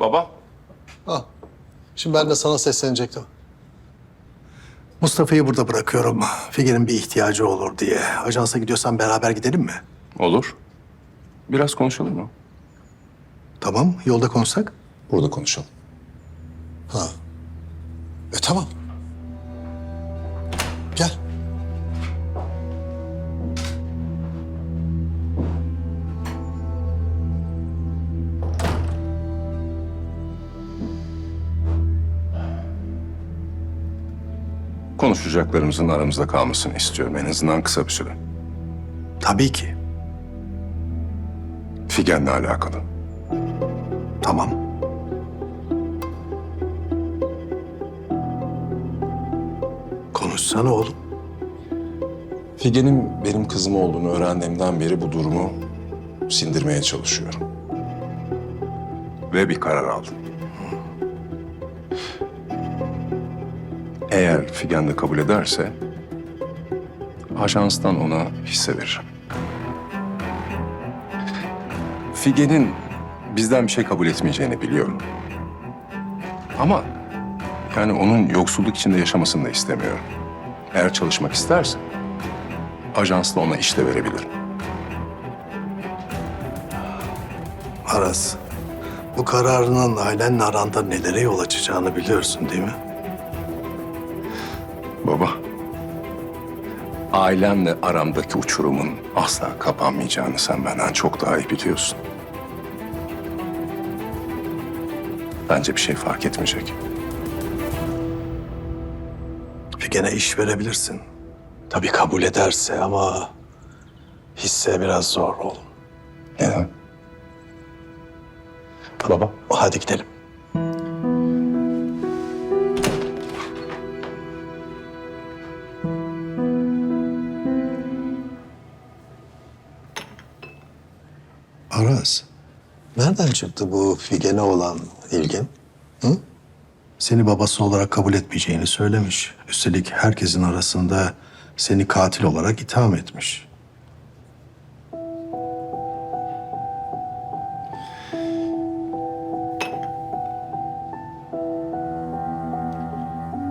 Baba. Ah, şimdi ben de sana seslenecektim. Mustafa'yı burada bırakıyorum. Figen'in bir ihtiyacı olur diye. Ajansa gidiyorsan beraber gidelim mi? Olur. Biraz konuşalım mı? Tamam, yolda konuşsak? Burada konuşalım. Ha. E tamam. Konuşacaklarımızın aramızda kalmasını istiyorum en azından kısa bir süre. Tabii ki. Figen'le alakalı. Tamam. Konuşsana oğlum. Figen'in benim kızım olduğunu öğrendiğimden beri bu durumu sindirmeye çalışıyorum. Ve bir karar aldım. Eğer Figen de kabul ederse... ...ajanstan ona hisse veririm. Figen'in bizden bir şey kabul etmeyeceğini biliyorum. Ama yani onun yoksulluk içinde yaşamasını da istemiyorum. Eğer çalışmak isterse ajansla ona iş de verebilirim. Aras, bu kararının ailenle aranda nelere yol açacağını biliyorsun değil mi? Baba, ailemle aramdaki uçurumun asla kapanmayacağını sen benden çok daha iyi biliyorsun. Bence bir şey fark etmeyecek. Figen'e iş verebilirsin. Tabii kabul ederse ama hisse biraz zor oğlum. Neden? Baba. Hadi gidelim. Aras, nereden çıktı bu Figen'e olan ilgin? Hı? Seni babası olarak kabul etmeyeceğini söylemiş. Üstelik herkesin arasında seni katil olarak itham etmiş.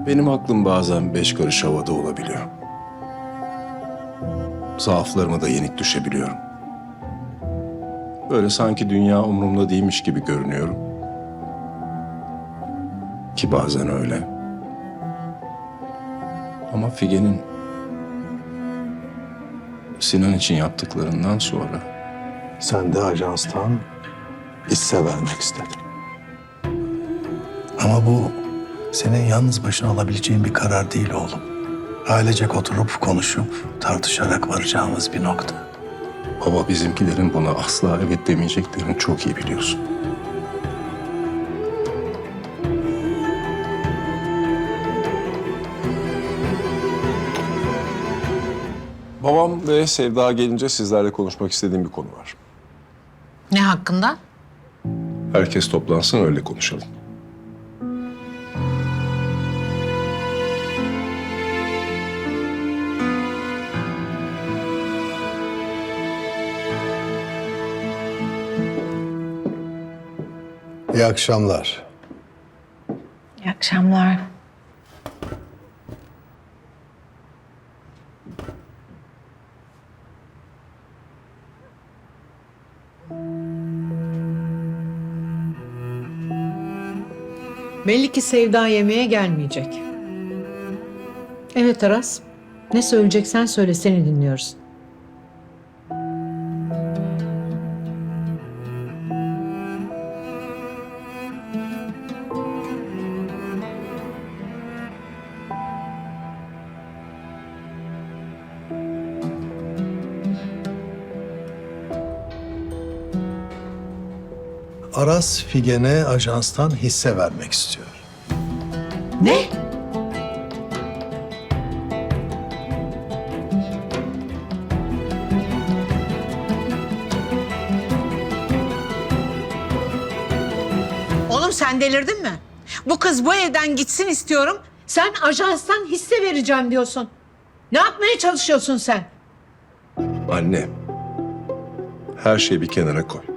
Benim aklım bazen beş karış havada olabiliyor. Zaaflarıma da yenik düşebiliyorum. Böyle sanki dünya umurumda değilmiş gibi görünüyorum. Ki bazen öyle. Ama Figen'in Sinan için yaptıklarından sonra Sen de ajanstan hisse vermek istedin. Ama bu senin yalnız başına alabileceğin bir karar değil oğlum. Ailecek oturup konuşup tartışarak varacağımız bir nokta. Baba bizimkilerin buna asla evet demeyeceklerini çok iyi biliyorsun. Babam ve Sevda gelince sizlerle konuşmak istediğim bir konu var. Ne hakkında? Herkes toplansın öyle konuşalım. İyi akşamlar. İyi akşamlar. Belli ki Sevda yemeğe gelmeyecek. Evet Aras. Ne söyleyeceksen söyle seni dinliyoruz. Aras Figen'e ajanstan hisse vermek istiyor. Ne? Oğlum sen delirdin mi? Bu kız bu evden gitsin istiyorum. Sen ajanstan hisse vereceğim diyorsun. Ne yapmaya çalışıyorsun sen? Anne, her şeyi bir kenara koy.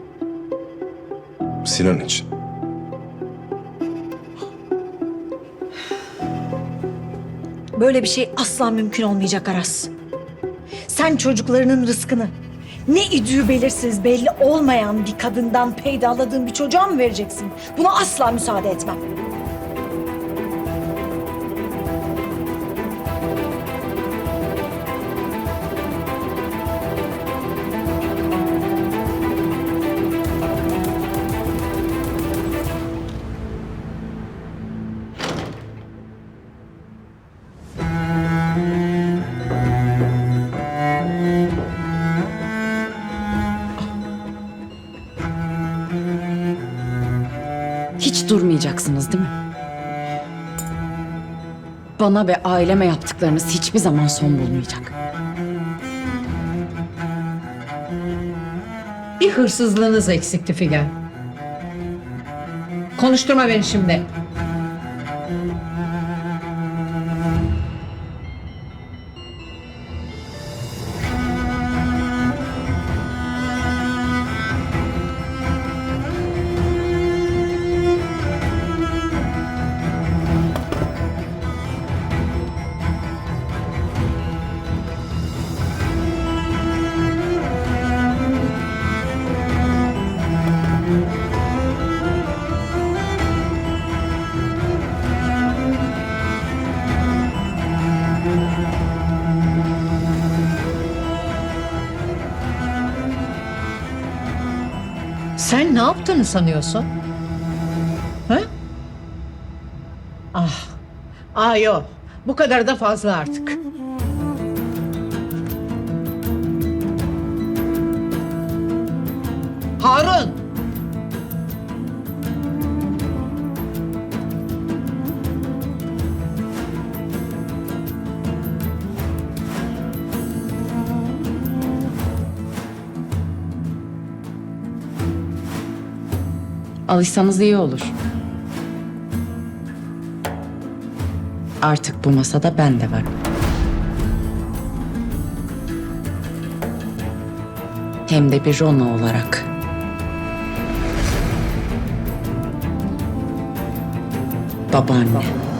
Sinan için. Böyle bir şey asla mümkün olmayacak Aras. Sen çocuklarının rızkını ne idüğü belirsiz belli olmayan bir kadından peydaladığın bir çocuğa mı vereceksin? Buna asla müsaade etmem. Hiç durmayacaksınız değil mi? Bana ve aileme yaptıklarınız hiçbir zaman son bulmayacak. Bir hırsızlığınız eksikti Figen. Konuşturma beni şimdi. Ne yaptığını sanıyorsun? Ha? Ah. Ah yok. Bu kadar da fazla artık. Harun. Alışsanız iyi olur. Artık bu masada ben de varım. Hem de bir Rona olarak. Babaanne.